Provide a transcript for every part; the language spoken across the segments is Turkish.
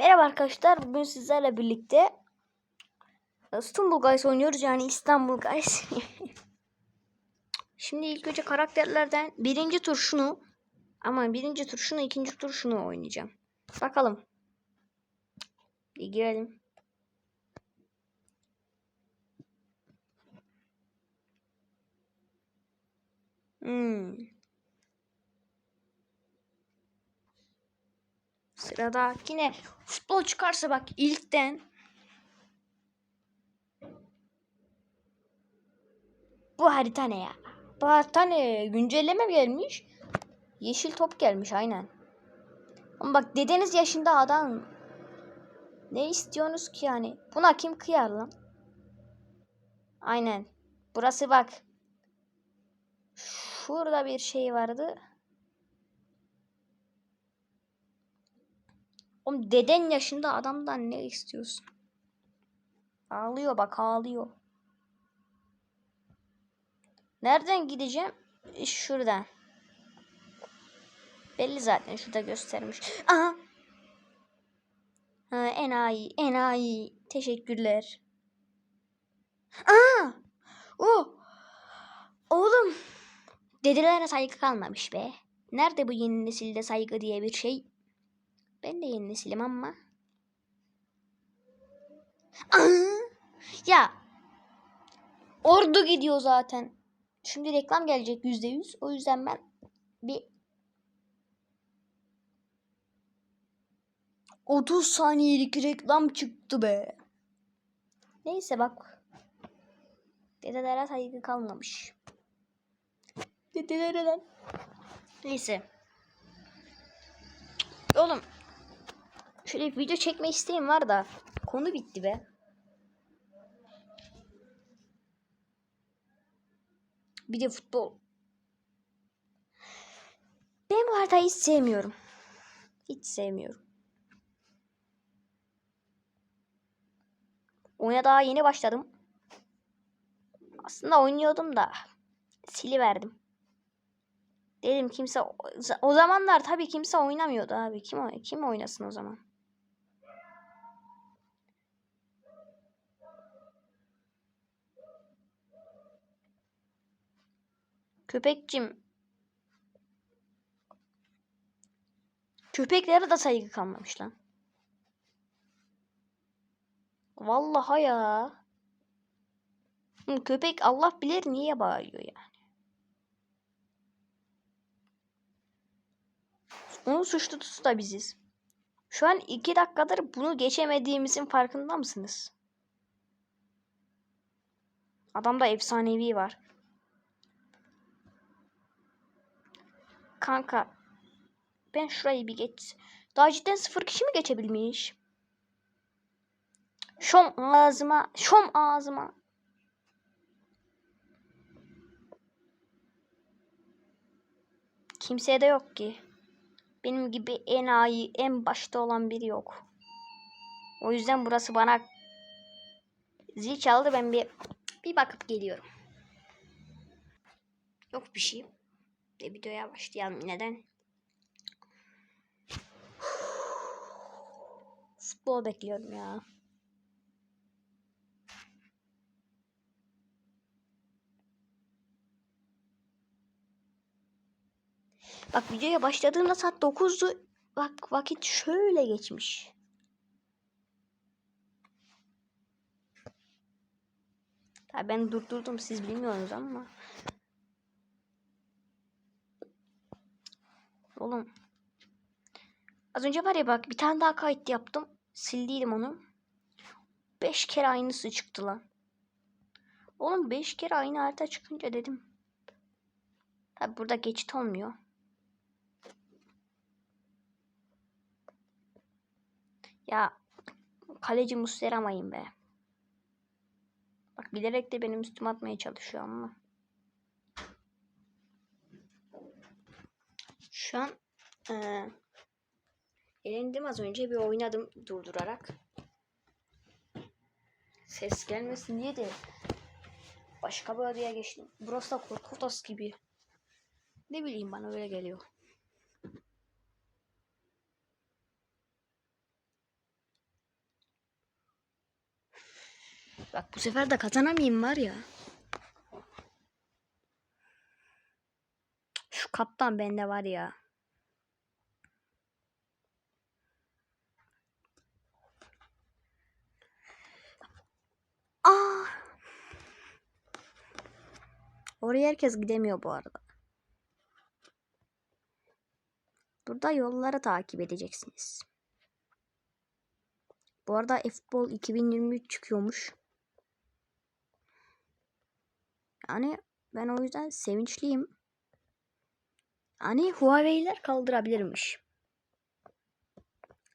Merhaba arkadaşlar. Bugün sizlerle birlikte İstanbul Guys oynuyoruz. Yani İstanbul Guys. Şimdi ilk önce karakterlerden birinci tur şunu ama birinci tur şunu ikinci tur şunu oynayacağım. Bakalım. Bir girelim. Hmm. Sırada yine futbol çıkarsa bak ilkten Bu harita ne ya? Bu harita ne? Güncelleme gelmiş. Yeşil top gelmiş aynen. Ama bak dedeniz yaşında adam. Ne istiyorsunuz ki yani? Buna kim kıyar lan? Aynen. Burası bak. Şurada bir şey vardı. Oğlum deden yaşında adamdan ne istiyorsun? Ağlıyor bak ağlıyor. Nereden gideceğim? E, Şuradan. Belli zaten şurada göstermiş. Aha. Ha, enayi, enayi. Teşekkürler. Aa! Oh! Oğlum. Dedelere saygı kalmamış be. Nerede bu yeni nesilde saygı diye bir şey? Ben de yeni nesilim ama. Ya. Ordu gidiyor zaten. Şimdi reklam gelecek yüzde yüz. O yüzden ben bir 30 saniyelik reklam çıktı be. Neyse bak. Dedelere saygı kalmamış. Dedelere lan. Neyse. Oğlum. Şöyle video çekme isteğim var da. Konu bitti be. Bir de futbol. Ben bu haritayı hiç sevmiyorum. Hiç sevmiyorum. Oyuna daha yeni başladım. Aslında oynuyordum da siliverdim. Dedim kimse o zamanlar tabii kimse oynamıyordu abi. Kim kim oynasın o zaman? Köpekçim. Köpeklere de saygı kalmamış lan. Vallahi ya. Köpek Allah bilir niye bağırıyor yani. Onun suçlusu da biziz. Şu an iki dakikadır bunu geçemediğimizin farkında mısınız? Adamda efsanevi var. Kanka. Ben şurayı bir geç. Daha cidden sıfır kişi mi geçebilmiş? Şom ağzıma. Şom ağzıma. Kimseye de yok ki. Benim gibi en iyi, en başta olan biri yok. O yüzden burası bana zil çaldı. Ben bir bir bakıp geliyorum. Yok bir şey. De videoya başlayalım. Neden? Futbol bekliyorum ya. Bak videoya başladığımda saat 9'du. Bak vakit şöyle geçmiş. Tabii ben durdurdum siz bilmiyorsunuz ama. Oğlum. Az önce var ya bak bir tane daha kayıt yaptım. Sildiydim onu. Beş kere aynısı çıktı lan. Oğlum beş kere aynı harita çıkınca dedim. Tabi burada geçit olmuyor. Ya kaleci Muslera'mayım be. Bak bilerek de benim üstüme atmaya çalışıyor ama. Şu an e, elendim az önce bir oynadım durdurarak. Ses gelmesin diye de başka bir adaya geçtim. Burası da Korkutas gibi. Ne bileyim bana öyle geliyor. Bak bu sefer de kazanamayayım var ya. Şu kaptan bende var ya. Oraya herkes gidemiyor bu arada. Burada yolları takip edeceksiniz. Bu arada F-Ball 2023 çıkıyormuş. Yani ben o yüzden sevinçliyim. Hani Huawei'ler kaldırabilirmiş.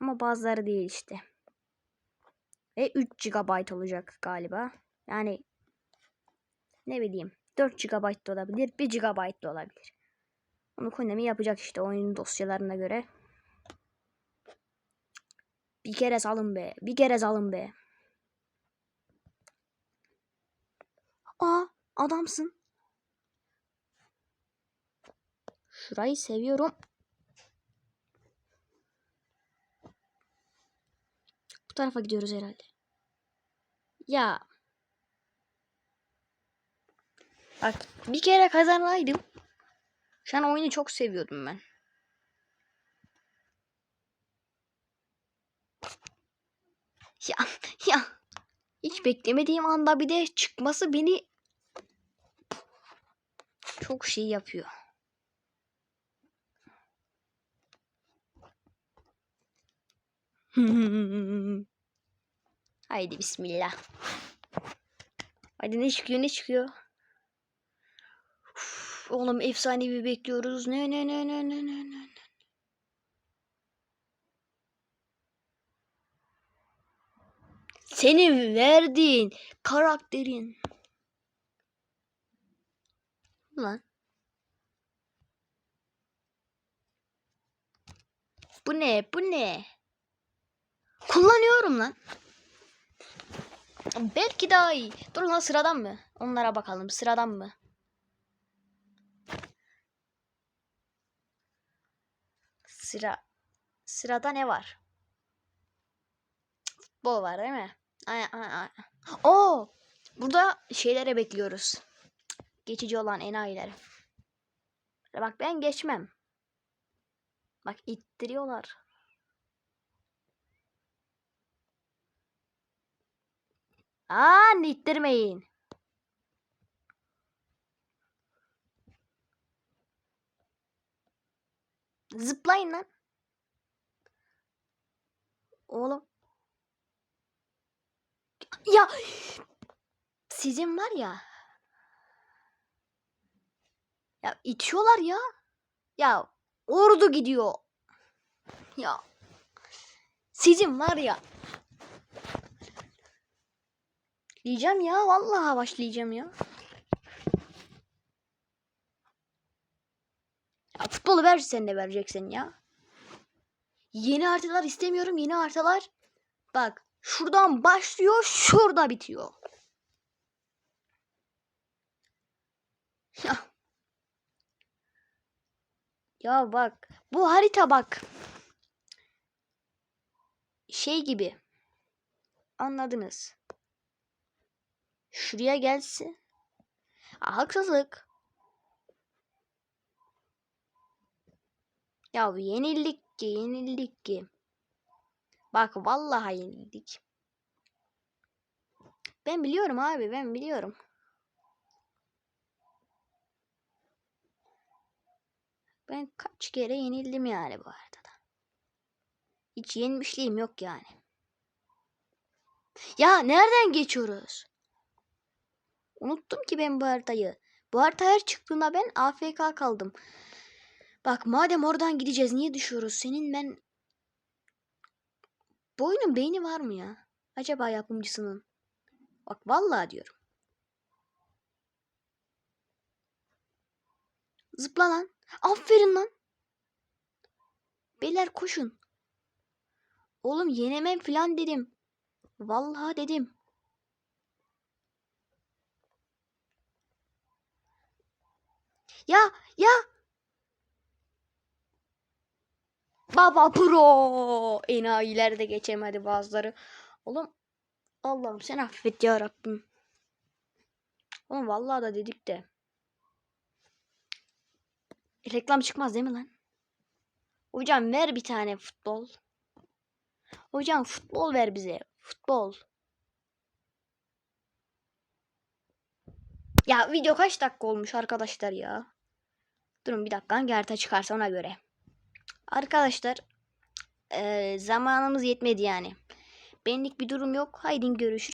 Ama bazıları değil işte. Ve 3 GB olacak galiba. Yani ne bileyim 4 GB da olabilir, 1 GB da olabilir. Onu Konami yapacak işte oyunun dosyalarına göre. Bir kere salın be. Bir kere salın be. Aa adamsın. Şurayı seviyorum. Bu tarafa gidiyoruz herhalde. Ya. Bak bir kere kazanaydım. Şu an oyunu çok seviyordum ben. Ya ya hiç beklemediğim anda bir de çıkması beni çok şey yapıyor. Haydi bismillah. Hadi ne çıkıyor ne çıkıyor? Uf, oğlum efsanevi bekliyoruz. Ne ne ne ne ne ne ne. Senin verdiğin karakterin. Lan. Bu ne? Bu ne? Kullanıyorum lan. Belki daha iyi. Dur lan sıradan mı? Onlara bakalım. Sıradan mı? Sıra. Sırada ne var? Futbol var değil mi? Ay, ay, ay. Oo! Burada şeylere bekliyoruz. Geçici olan enayileri. Bak ben geçmem. Bak ittiriyorlar. Aa ittirmeyin. Zıplayın lan. Oğlum. Ya sizin var ya. Ya itiyorlar ya. Ya ordu gidiyor. Ya sizin var ya. Diyeceğim ya vallahi başlayacağım ya. Ya futbolu ver sen de vereceksin ya. Yeni haritalar istemiyorum yeni haritalar. Bak şuradan başlıyor şurada bitiyor. Ya. Ya bak bu harita bak. Şey gibi. Anladınız. Şuraya gelsin. Aa, haksızlık. Ya yenildik ki yenildik ki. Bak vallahi yenildik. Ben biliyorum abi ben biliyorum. Ben kaç kere yenildim yani bu arada da. Hiç yenmişliğim yok yani. Ya nereden geçiyoruz? Unuttum ki ben bu haritayı. Bu harita her çıktığında ben AFK kaldım. Bak madem oradan gideceğiz niye düşüyoruz? Senin ben... Bu oyunun beyni var mı ya? Acaba yapımcısının? Bak vallahi diyorum. Zıpla lan. Aferin lan. Beyler koşun. Oğlum yenemem falan dedim. Vallahi dedim. Ya ya. Baba pro. Enayiler de geçemedi bazıları. Oğlum Allah'ım sen affet ya Rabbim. Oğlum vallahi da dedik de. Reklam çıkmaz değil mi lan? Hocam ver bir tane futbol. Hocam futbol ver bize. Futbol. Ya video kaç dakika olmuş arkadaşlar ya? Durun bir dakika hangi harita çıkarsa ona göre. Arkadaşlar eee, zamanımız yetmedi yani. Benlik bir durum yok. Haydi görüşürüz.